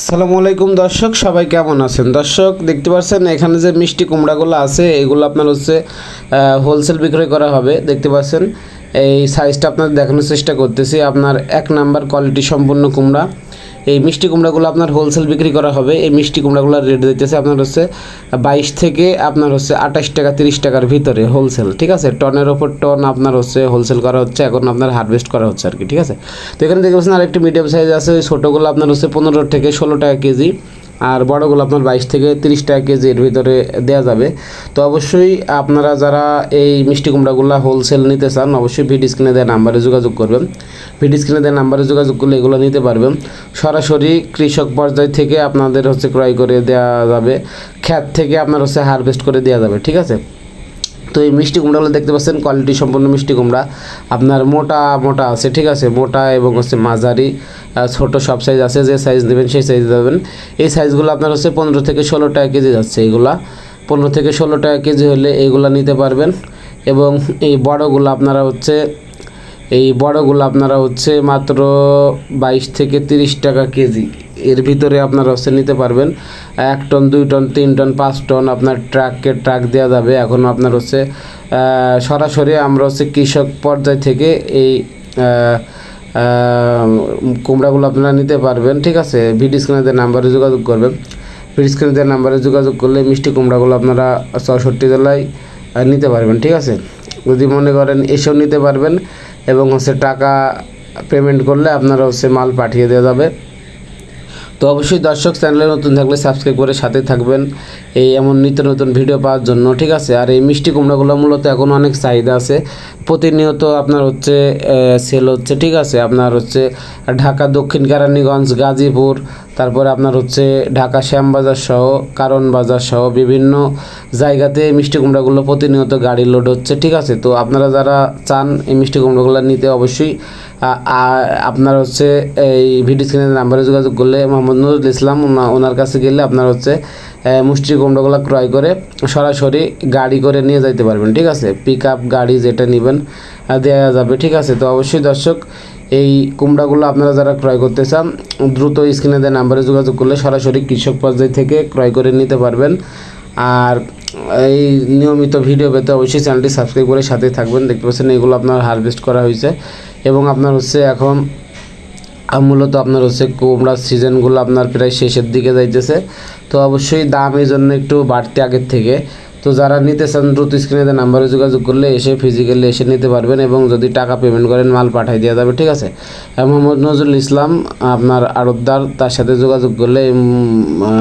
সালামু আলাইকুম দর্শক, সবাই কেমন আছেন? দর্শক, দেখতে পাচ্ছেন এখানে যে মিষ্টি কুমড়াগুলো আছে, এগুলো আপনার হচ্ছে হোলসেল বিক্রয় করা হবে। দেখতে পাচ্ছেন, এই সাইজটা আপনার দেখানোর চেষ্টা করতেছি। আপনার এক নাম্বার কোয়ালিটি সম্পূর্ণ কুমড়া। এই মিষ্টি কুমড়াগুলো আপনার হোলসেল বিক্রি করা হবে। এই মিষ্টি কুমড়াগুলোর রেট দিতেছে আপনার হচ্ছে বাইশ থেকে আপনার হচ্ছে আঠাশ টাকা, তিরিশ টাকার ভিতরে হোলসেল ঠিক আছে? টনের ওপর টন আপনার হচ্ছে হোলসেল করা হচ্ছে, এখন আপনার হারভেস্ট করা হচ্ছে আর কি, ঠিক আছে? তো এখানে দেখতে পাচ্ছেন আরেকটি মিডিয়াম সাইজ আছে, ওই ছোটোগুলো আপনার হচ্ছে পনেরো থেকে ষোলো টাকা কেজি। আর বড়গুলো আপনার বাইশ থেকে তিরিশ টাকা কেজির ভিতরে দেওয়া যাবে। তো অবশ্যই আপনারা যারা এই মিষ্টি কুমড়াগুলো হোলসেল নিতে চান, অবশ্যই ভিডি স্ক্রিনে দেওয়া নাম্বারে যোগাযোগ করবেন। ভিডি স্ক্রিনে দেওয়া নাম্বারে যোগাযোগ করলে এগুলো নিতে পারবেন। সরাসরি কৃষক পর্যায় থেকে আপনাদের হচ্ছে ক্রয় করে দেওয়া যাবে। খ্যাত থেকে আপনার হচ্ছে হারভেস্ট করে দেওয়া যাবে, ঠিক আছে? তো এই মিষ্টি কুমড়াগুলো দেখতে পাচ্ছেন কোয়ালিটি সম্পন্ন মিষ্টি কুমড়া। আপনার মোটা মোটা আছে, ঠিক আছে? মোটা এবং হচ্ছে মাঝারি ছোট সব সাইজ আছে, যে সাইজ নেবেন সেই সাইজ দেবেন। এই সাইজগুলো আপনার হচ্ছে পনেরো থেকে ষোলো টাকা কেজি যাচ্ছে এইগুলা পনেরো থেকে ষোলো টাকা কেজি হলে এইগুলা নিতে পারবেন। এবং এই বড়গুলো আপনারা হচ্ছে, এই বড়গুলো আপনারা হচ্ছে মাত্র বাইশ থেকে তিরিশ টাকা কেজি। এর ভিতরে আপনারা হচ্ছে নিতে পারবেন। এক টন দুই টন তিন টন পাঁচ টন আপনার ট্রাককে ট্রাক দেওয়া যাবে। এখন আপনার হচ্ছে সরাসরি আমরা হচ্ছে কৃষক পর্যায় থেকে এই কুমড়াগুলো আপনারা নিতে পারবেন। ঠিক আছে? ভিডিও স্ক্রিনে নাম্বারে যোগাযোগ করবেন। ভিডিও স্ক্রিনে নাম্বারে যোগাযোগ করলে মিষ্টি কুমড়াগুলো আপনারা চৌষট্টি জেলায় নিতে পারবেন। ঠিক আছে? যদি মনে করেন এসেও নিতে পারবেন এবং হচ্ছে টাকা পেমেন্ট করলে আপনারা হচ্ছে মাল পাঠিয়ে দেওয়া যাবে। তো অবশ্যই দর্শক চ্যানেলে নতুন থাকলে সাবস্ক্রাইব করে সাথে থাকবেন। এই এমন নিত্য নতুন ভিডিও পাওয়ার জন্য, ঠিক আছে? আর এই মিষ্টি কুমড়াগুলো মূলত এখন অনেক চাহিদা আছে। প্রতিনিয়ত আপনার হচ্ছে সেল হচ্ছে, ঠিক আছে? আপনার হচ্ছে ঢাকা, দক্ষিণ, কেরানীগঞ্জ, গাজীপুর তারপরে আপনার হচ্ছে ঢাকা শ্যামবাজার সহ, কারণ বাজার সহ বিভিন্ন জায়গাতে মিষ্টি কুমড়াগুলো প্রতিনিয়ত গাড়ি লোড হচ্ছে। ঠিক আছে? তো আপনারা যারা চান এই মিষ্টি কুমড়াগুলো নিতে অবশ্যই আপনার হচ্ছে এই ভিডিও স্ক্রিনের নাম্বারে যোগাযোগ করলে মোহাম্মদ নুরুল ইসলাম ওনার কাছে গেলে আপনার হচ্ছে মুষ্টি কুমড়োগুলো ক্রয় করে সরাসরি গাড়ি করে নিয়ে যাইতে পারবেন। ঠিক আছে? পিক আপ গাড়ি যেটা নেবেন দেওয়া যাবে। ঠিক আছে? তো অবশ্যই দর্শক এই কুমড়াগুলো আপনারা যারা ক্রয় করতে চান, দ্রুত স্ক্রিনে দেওয়া নাম্বারে যোগাযোগ করলে সরাসরি কৃষক পর্যায় থেকে ক্রয় করে নিতে পারবেন। আর এই নিয়মিত ভিডিও পেতে অবশ্যই চ্যানেলটি সাবস্ক্রাইব করে সাথে থাকবেন। দেখতে পাচ্ছেন এগুলো আপনার হারভেস্ট করা হয়েছে এবং আপনার হচ্ছে এখন মূলত আপনার হচ্ছে কুমড়ার সিজনগুলো আপনার প্রায় শেষের দিকে যাইতেছে। তো অবশ্যই দাম এই জন্য একটু বাড়তি আগের থেকে। তো যারা নিতে চান দ্রুত স্ক্রিনে নাম্বারে যোগাযোগ করলে এসে ফিজিক্যালি এসে নিতে পারবেন এবং যদি টাকা পেমেন্ট করেন, মাল পাঠিয়ে দেওয়া যাবে, ঠিক আছে? মোহাম্মদ নজরুল ইসলাম, আপনার আড়তদার তার সাথে যোগাযোগ করলে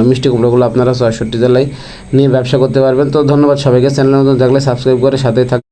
মিষ্টি কুমড়োগুলো আপনারা ছয়ষট্টি জেলায় নিয়ে ব্যবসা করতে পারবেন। তো ধন্যবাদ সবাইকে। চ্যানেল নতুন থাকলে সাবস্ক্রাইব করে সাথে থাক